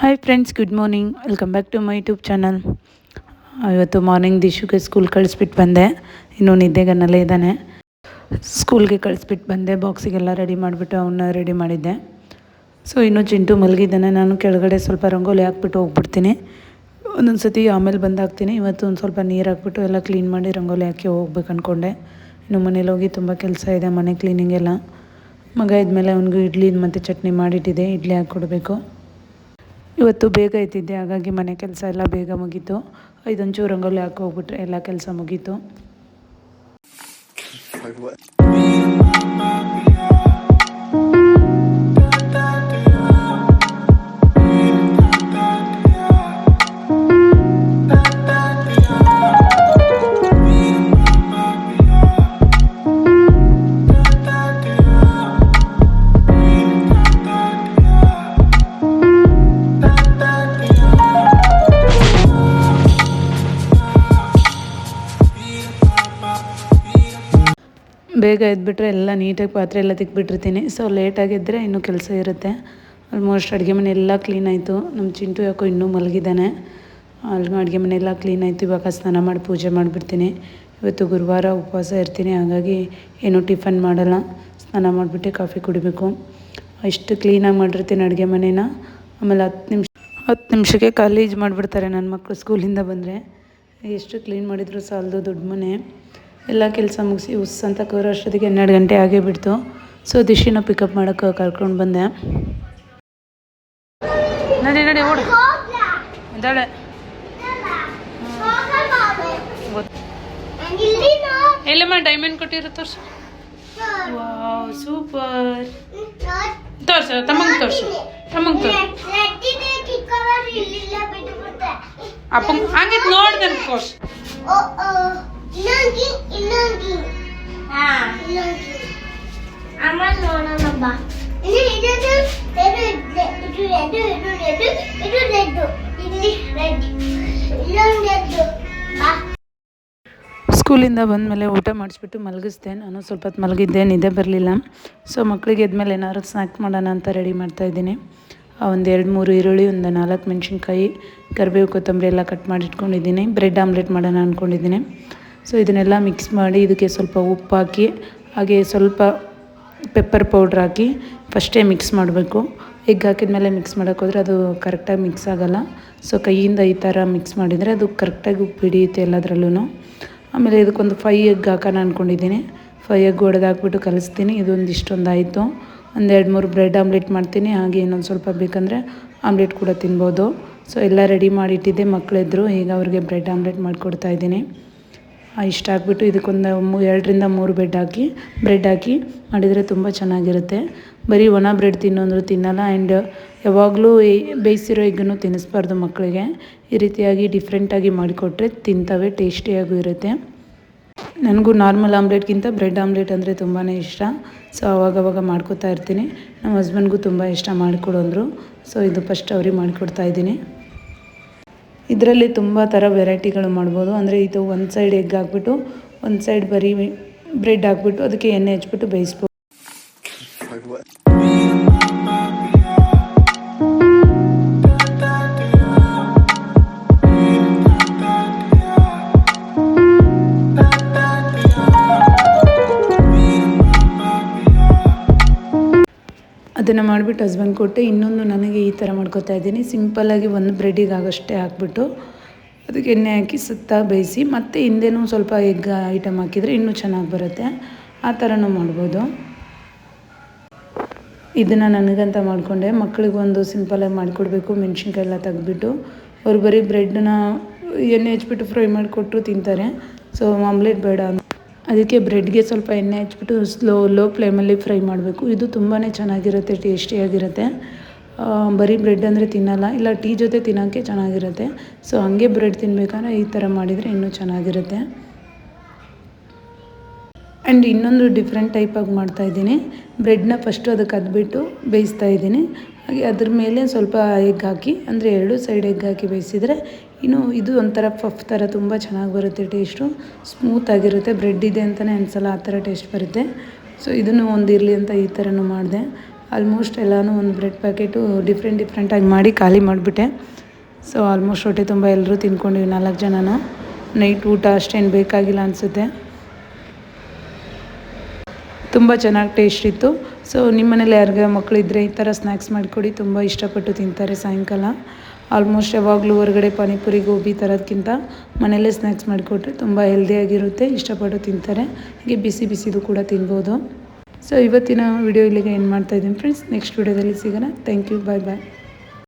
Hi friends good morning welcome back to my YouTube channel ಇವತ್ತು morning ದಿಶುಗೆ school ಕಳಿಸ್ಬಿಟ್ಟು ಬಂದೆ. ಇನ್ನೂ ನಿದ್ದೆಗನ್ನಲ್ಲೇ ಇದ್ದಾನೆ. ಸ್ಕೂಲ್ಗೆ ಕಳಿಸ್ಬಿಟ್ಟು ಬಂದೆ. ಬಾಕ್ಸಿಗೆಲ್ಲ ರೆಡಿ ಮಾಡಿಬಿಟ್ಟು ಅವನ್ನ ರೆಡಿ ಮಾಡಿದ್ದೆ. ಸೊ ಇನ್ನೂ ಚಿಂಟು ಮಲಗಿದ್ದಾನೆ. ನಾನು ಕೆಳಗಡೆ ಸ್ವಲ್ಪ ರಂಗೋಲಿ ಹಾಕ್ಬಿಟ್ಟು ಹೋಗ್ಬಿಡ್ತೀನಿ. ಒಂದೊಂದು ಸತಿ ಆಮೇಲೆ ಬಂದು ಹಾಕ್ತೀನಿ ಇವತ್ತು ಒಂದು ಸ್ವಲ್ಪ ನೀರು ಹಾಕ್ಬಿಟ್ಟು ಎಲ್ಲ ಕ್ಲೀನ್ ಮಾಡಿ ರಂಗೋಲಿ ಹಾಕಿ ಹೋಗ್ಬೇಕು ಅಂದ್ಕೊಂಡೆ ಇನ್ನು ಮನೇಲಿ ಹೋಗಿ ತುಂಬ ಕೆಲಸ ಇದೆ, ಮನೆ ಕ್ಲೀನಿಂಗ್ ಎಲ್ಲ. ಮಗ ಇದ್ಮೇಲೆ ಅವನಿಗೂ ಇಡ್ಲಿ ಮತ್ತು ಚಟ್ನಿ ಮಾಡಿಟ್ಟಿದೆ. ಇಡ್ಲಿ ಹಾಕ್ಕೊಡ್ಬೇಕು. ಇವತ್ತು ಬೇಗ ಎದ್ದಿದ್ದೆ, ಹಾಗಾಗಿ ಮನೆ ಕೆಲಸ ಎಲ್ಲ ಬೇಗ ಮುಗೀತು. ಇದೊಂಚೂರು ರಂಗೋಲಿ ಹಾಕಿ ಹೋಗ್ಬಿಟ್ರೆ ಎಲ್ಲ ಕೆಲಸ ಮುಗೀತು. ಬೇಗ ಎದ್ಬಿಟ್ರೆ ಎಲ್ಲ ನೀಟಾಗಿ ಪಾತ್ರೆ ಎಲ್ಲ ತಿಕ್ಬಿಟ್ಟಿರ್ತೀನಿ ಸೊ ಲೇಟಾಗಿ ಇದ್ದರೆ ಇನ್ನೂ ಕೆಲಸ ಇರುತ್ತೆ. ಆಲ್ಮೋಸ್ಟ್ ಅಡುಗೆ ಮನೆ ಎಲ್ಲ ಕ್ಲೀನ್ ಆಯಿತು. ನಮ್ಮ ಚಿಂಟು ಯಾಕೋ ಇನ್ನೂ ಮಲಗಿದ್ದಾನೆ. ಅಲ್ಲಿ ಅಡುಗೆ ಮನೆ ಎಲ್ಲ ಕ್ಲೀನ್ ಆಯಿತು. ಇವಾಗ ಸ್ನಾನ ಮಾಡಿ ಪೂಜೆ ಮಾಡಿಬಿಡ್ತೀನಿ. ಇವತ್ತು ಗುರುವಾರ ಉಪವಾಸ ಇರ್ತೀನಿ. ಹಾಗಾಗಿ ಏನೂ ಟಿಫನ್ ಮಾಡಲ್ಲ. ಸ್ನಾನ ಮಾಡಿಬಿಟ್ಟು ಕಾಫಿ ಕುಡಿಬೇಕು. ಇಷ್ಟು ಕ್ಲೀನಾಗಿ ಮಾಡಿರ್ತೀನಿ ಅಡುಗೆ ಮನೇನ. ಆಮೇಲೆ ಹತ್ತು ನಿಮಿಷ, ಹತ್ತು ನಿಮಿಷಕ್ಕೆ ಕಾಲೇಜ್ ಮಾಡಿಬಿಡ್ತಾರೆ ನನ್ನ ಮಕ್ಕಳು ಸ್ಕೂಲಿಂದ ಬಂದರೆ. ಎಷ್ಟು ಕ್ಲೀನ್ ಮಾಡಿದ್ರು ಸಾಲದು ದೊಡ್ಡ ಮನೆ. ಎಲ್ಲ ಕೆಲಸ ಮುಗಿಸಿ ಉಸ್ ಅಂತ ಕರೋ ಅಷ್ಟೊತ್ತಿಗೆ ಹನ್ನೆರಡು ಗಂಟೆ ಆಗೇ ಬಿಡ್ತು. ಸೊ ದಿಶಿನ ಪಿಕಪ್ ಮಾಡೋಕ್ಕೆ ಕರ್ಕೊಂಡು ಬಂದೆ. ನಡಿ ನಡಿ, ಓಡು. ಇದ್ದಾಳೆ ಎಲ್ಲಮ್ಮ ಡೈಮಂಡ್ ಕೊಟ್ಟಿರೋ ತೋರ್ಸು. ವಾವ್ ಸೂಪರ್ ತೋರ್ಸು, ತಮ್ಮಂಗೆ ತೋರ್ಸು. ತಮ್ಮಂಗೆ ತೋರ್ಸು. ಅಪ್ಪ ಹಂಗೆ ನೋಡ್ದೆ ತೋರ್ಸು ಅಮ್ಮ ನೋಡೋಣ ಬಾ. ಇಲ್ಲಿ ಇದು. ಇದು ರೆಡ್ ಇದು ರೆಡ್ ಇದು ರೆಡ್ ಇಲ್ಲಿ ರೆಡ್. ಇಲ್ಲೊಂದು ರೆಡ್ ಬಾ. ಸ್ಕೂಲಿಂದ ಬಂದಮೇಲೆ ಊಟ ಮಾಡಿಸ್ಬಿಟ್ಟು ಮಲಗಿಸ್ದೆ. ನಾನು ಸ್ವಲ್ಪ ಹೊತ್ತು ಮಲಗಿದ್ದೆ. ನಿದ್ದೆ ಬರಲಿಲ್ಲ. ಸೊ ಮಕ್ಕಳಿಗೆ ಎದ್ಮೇಲೆ ಏನಾದ್ರು ಸ್ನ್ಯಾಕ್ ಮಾಡೋಣ ಅಂತ ರೆಡಿ ಮಾಡ್ತಾಯಿದ್ದೀನಿ ಒಂದು ಎರಡು ಮೂರು ಈರುಳ್ಳಿ ಒಂದು ನಾಲ್ಕು ಮೆಣಸಿನ್ಕಾಯಿ ಕರಿಬೇವು ಕೊತ್ತಂಬರಿ ಎಲ್ಲ ಕಟ್ ಮಾಡಿಟ್ಕೊಂಡಿದ್ದೀನಿ. ಬ್ರೆಡ್ ಆಮ್ಲೆಟ್ ಮಾಡೋಣ ಅಂದ್ಕೊಂಡಿದ್ದೀನಿ ಸೊ ಇದನ್ನೆಲ್ಲ ಮಿಕ್ಸ್ ಮಾಡಿ ಇದಕ್ಕೆ ಸ್ವಲ್ಪ ಉಪ್ಪು ಹಾಕಿ ಹಾಗೆ ಸ್ವಲ್ಪ ಪೆಪ್ಪರ್ ಪೌಡ್ರ್ ಹಾಕಿ ಫಸ್ಟೇ ಮಿಕ್ಸ್ ಮಾಡಬೇಕು. ಎಗ್ ಹಾಕಿದ ಮೇಲೆ ಮಿಕ್ಸ್ ಮಾಡೋಕ್ಕೋದ್ರೆ ಅದು ಕರೆಕ್ಟಾಗಿ ಮಿಕ್ಸ್ ಆಗೋಲ್ಲ. ಸೊ ಕೈಯಿಂದ ಈ ಥರ ಮಿಕ್ಸ್ ಮಾಡಿದರೆ ಅದು ಕರೆಕ್ಟಾಗಿ ಉಪ್ಪು ಹಿಡಿಯುತ್ತೆ ಎಲ್ಲದರಲ್ಲೂ ಆಮೇಲೆ ಇದಕ್ಕೊಂದು ಫೈ ಎಗ್ ಹಾಕೋಣ ಅಂದ್ಕೊಂಡಿದ್ದೀನಿ ಫೈ ಎಗ್ ಹೊಡೆದಾಕ್ಬಿಟ್ಟು ಕಲಿಸ್ತೀನಿ. ಇದೊಂದು ಇಷ್ಟೊಂದು ಆಯಿತು. ಒಂದು ಎರಡು ಮೂರು ಬ್ರೆಡ್ ಆಮ್ಲೆಟ್ ಮಾಡ್ತೀನಿ. ಹಾಗೆ ಇನ್ನೊಂದು ಸ್ವಲ್ಪ ಬೇಕಂದರೆ ಆಮ್ಲೆಟ್ ಕೂಡ ತಿನ್ಬೋದು. ಸೊ ಎಲ್ಲ ರೆಡಿ ಮಾಡಿಟ್ಟಿದ್ದೆ ಮಕ್ಕಳಿದ್ರು ಈಗ ಅವ್ರಿಗೆ ಬ್ರೆಡ್ ಆಮ್ಲೆಟ್ ಮಾಡಿಕೊಡ್ತಾ ಇದ್ದೀನಿ. ಇಷ್ಟ ಹಾಕ್ಬಿಟ್ಟು ಇದಕ್ಕೊಂದು ಮೂ, ಎರಡರಿಂದ ಮೂರು ಬ್ರೆಡ್ ಹಾಕಿ ಬ್ರೆಡ್ ಹಾಕಿ ಮಾಡಿದರೆ ತುಂಬ ಚೆನ್ನಾಗಿರುತ್ತೆ. ಬರೀ ಒಣ ಬ್ರೆಡ್ ತಿನ್ನೋಂದ್ರು ತಿನ್ನಲ್ಲ ಆ್ಯಂಡ್ ಯಾವಾಗಲೂ ಬೇಯಿಸಿರೋ ಎಗ್ಗನ್ನು ತಿನ್ನಿಸ್ಬಾರ್ದು ಮಕ್ಕಳಿಗೆ ಈ ರೀತಿಯಾಗಿ ಡಿಫ್ರೆಂಟಾಗಿ ಮಾಡಿಕೊಟ್ರೆ ತಿಂತವೆ ಟೇಸ್ಟಿಯಾಗೂ ಇರುತ್ತೆ. ನನಗೂ ನಾರ್ಮಲ್ ಆಮ್ಲೆಟ್ಗಿಂತ ಬ್ರೆಡ್ ಆಮ್ಲೆಟ್ ಅಂದರೆ ತುಂಬಾ ಇಷ್ಟ. ಸೊ ಅವಾಗವಾಗ ಮಾಡ್ಕೊತಾ ಇರ್ತೀನಿ. ನಮ್ಮ ಹಸ್ಬೆಂಡ್ಗೂ ತುಂಬ ಇಷ್ಟ ಮಾಡಿಕೊಡೋಂದ್ರು. ಸೊ ಇದು ಫಸ್ಟ್ ಅವ್ರಿಗೆ ಮಾಡಿಕೊಡ್ತಾ ಇದ್ದೀನಿ. ಇದರಲ್ಲಿ ತುಂಬ ಥರ ವೆರೈಟಿಗಳು ಮಾಡ್ಬೋದು. ಅಂದರೆ ಇದು ಒಂದು ಸೈಡ್ ಎಗ್ ಹಾಕ್ಬಿಟ್ಟು, ಒಂದು ಸೈಡ್ ಬರೀ ಬ್ರೆಡ್ ಹಾಕ್ಬಿಟ್ಟು, ಅದಕ್ಕೆ ಎಣ್ಣೆ ಹಚ್ಬಿಟ್ಟು ಬೇಯಿಸ್ಬೋದು. ಅದನ್ನು ಮಾಡಿಬಿಟ್ಟು ಹಸ್ಬೆಂಡ್ ಕೊಟ್ಟೆ ಇನ್ನೊಂದು ನನಗೆ ಈ ಥರ ಮಾಡ್ಕೊತಾ ಇದ್ದೀನಿ. ಸಿಂಪಲ್ಲಾಗಿ ಒಂದು ಬ್ರೆಡ್ಡಿಗೆ ಆಗೋಷ್ಟೇ ಹಾಕ್ಬಿಟ್ಟು ಅದಕ್ಕೆ ಎಣ್ಣೆ ಹಾಕಿ ಸುತ್ತ ಬೇಯಿಸಿ, ಮತ್ತು ಹಿಂದೆನೂ ಸ್ವಲ್ಪ ಎಗ್ ಐಟಮ್ ಹಾಕಿದರೆ ಇನ್ನೂ ಚೆನ್ನಾಗಿ ಬರುತ್ತೆ. ಆ ಥರನೂ ಮಾಡ್ಬೋದು. ಇದನ್ನು ನನಗಂತ ಮಾಡಿಕೊಂಡೆ. ಮಕ್ಕಳಿಗೆ ಒಂದು ಸಿಂಪಲಾಗಿ ಮಾಡಿಕೊಡ್ಬೇಕು. ಮೆಣಸಿನ್ಕಾಯಿ ಎಲ್ಲ ತೆಗೆದ್ಬಿಟ್ಟು ಅವ್ರು ಬರೀ ಬ್ರೆಡ್ನ ಎಣ್ಣೆ ಹಚ್ಬಿಟ್ಟು ಫ್ರೈ ಮಾಡಿಕೊಟ್ರು ತಿಂತಾರೆ. ಸೊ ಆಮ್ಲೆಟ್ ಬೇಡ ಅದಕ್ಕೆ ಬ್ರೆಡ್ಗೆ ಸ್ವಲ್ಪ ಎಣ್ಣೆ ಹಚ್ಬಿಟ್ಟು ಸ್ಲೋ, ಲೋ ಫ್ಲೇಮಲ್ಲಿ ಫ್ರೈ ಮಾಡಬೇಕು. ಇದು ತುಂಬಾ ಚೆನ್ನಾಗಿರುತ್ತೆ, ಟೇಸ್ಟಿಯಾಗಿರುತ್ತೆ. ಬರೀ ಬ್ರೆಡ್ ಅಂದರೆ ತಿನ್ನಲ್ಲ, ಇಲ್ಲ ಟೀ ಜೊತೆ ತಿನ್ನೋಕ್ಕೆ ಚೆನ್ನಾಗಿರುತ್ತೆ. ಸೊ, ಹಾಗೆ ಬ್ರೆಡ್ ತಿನ್ನಬೇಕಾದ್ರೆ ಈ ಥರ ಮಾಡಿದರೆ ಇನ್ನೂ ಚೆನ್ನಾಗಿರುತ್ತೆ. ಆ್ಯಂಡ್ ಇನ್ನೊಂದು ಡಿಫ್ರೆಂಟ್ ಟೈಪಾಗಿ ಮಾಡ್ತಾಯಿದ್ದೀನಿ ಬ್ರೆಡ್ನ ಫಸ್ಟು ಅದಕ್ಕೆ ಅದ್ಬಿಟ್ಟು ಬೇಯಿಸ್ತಾ ಇದ್ದೀನಿ. ಹಾಗೆ ಅದ್ರ ಮೇಲೆ ಸ್ವಲ್ಪ ಎಗ್ ಹಾಕಿ, ಅಂದರೆ ಎರಡು ಸೈಡ್ ಎಗ್ ಹಾಕಿ ಬೇಯಿಸಿದರೆ ಇನ್ನು ಇದು ಒಂಥರ ಪಫ್ ಥರ ತುಂಬ ಚೆನ್ನಾಗಿ ಬರುತ್ತೆ ಟೇಸ್ಟು ಸ್ಮೂತಾಗಿರುತ್ತೆ ಬ್ರೆಡ್ ಇದೆ ಅಂತಲೇ ಅನಿಸಲ್ಲ, ಆ ಥರ ಟೇಸ್ಟ್ ಬರುತ್ತೆ. ಸೊ ಇದನ್ನು ಒಂದು ಇರಲಿ ಅಂತ ಈ ಥರನೂ ಮಾಡಿದೆ. ಆಲ್ಮೋಸ್ಟ್ ಎಲ್ಲನೂ ಒಂದು ಬ್ರೆಡ್ ಪ್ಯಾಕೆಟು ಡಿಫ್ರೆಂಟ್ ಡಿಫ್ರೆಂಟಾಗಿ ಮಾಡಿ ಖಾಲಿ ಮಾಡಿಬಿಟ್ಟೆ. ಸೊ ಆಲ್ಮೋಸ್ಟ್ ಹೊಟ್ಟೆ ತುಂಬ ಎಲ್ಲರೂ ತಿನ್ಕೊಂಡಿವಿ ನಾಲ್ಕು ಜನನೂ. ನೈಟ್ ಊಟ ಅಷ್ಟೇನು ಬೇಕಾಗಿಲ್ಲ ಅನಿಸುತ್ತೆ. ತುಂಬ ಚೆನ್ನಾಗಿ ಟೇಸ್ಟ್ ಇತ್ತು. ಸೊ ನಿಮ್ಮ ಮನೇಲಿ ಯಾರಿಗೆ ಮಕ್ಕಳಿದ್ರೆ ಈ ಥರ ಸ್ನ್ಯಾಕ್ಸ್ ಮಾಡಿಕೊಡಿ, ತುಂಬ ಇಷ್ಟಪಟ್ಟು ತಿಂತಾರೆ ಸಾಯಂಕಾಲ. ಆಲ್ಮೋಸ್ಟ್ ಯಾವಾಗಲೂ ಹೊರಗಡೆ ಪಾನಿಪುರಿ, ಗೋಬಿ ಥರದ್ಕಿಂತ ಮನೆಯಲ್ಲೇ ಸ್ನ್ಯಾಕ್ಸ್ ಮಾಡಿಕೊಟ್ರೆ ತುಂಬ ಹೆಲ್ದಿಯಾಗಿರುತ್ತೆ ಇಷ್ಟಪಟ್ಟು ತಿಂತಾರೆ. ಹಾಗೆ ಬಿಸಿ ಬಿಸಿದು ಕೂಡ ತಿನ್ಬೋದು. ಸೊ ಇವತ್ತಿನ ವಿಡಿಯೋ ಇಲ್ಲಿಗೆ ಏನು ಮಾಡ್ತಾಯಿದ್ದೀನಿ ಫ್ರೆಂಡ್ಸ್ ನೆಕ್ಸ್ಟ್ ವಿಡಿಯೋದಲ್ಲಿ ಸಿಗೋಣ. Thank you bye bye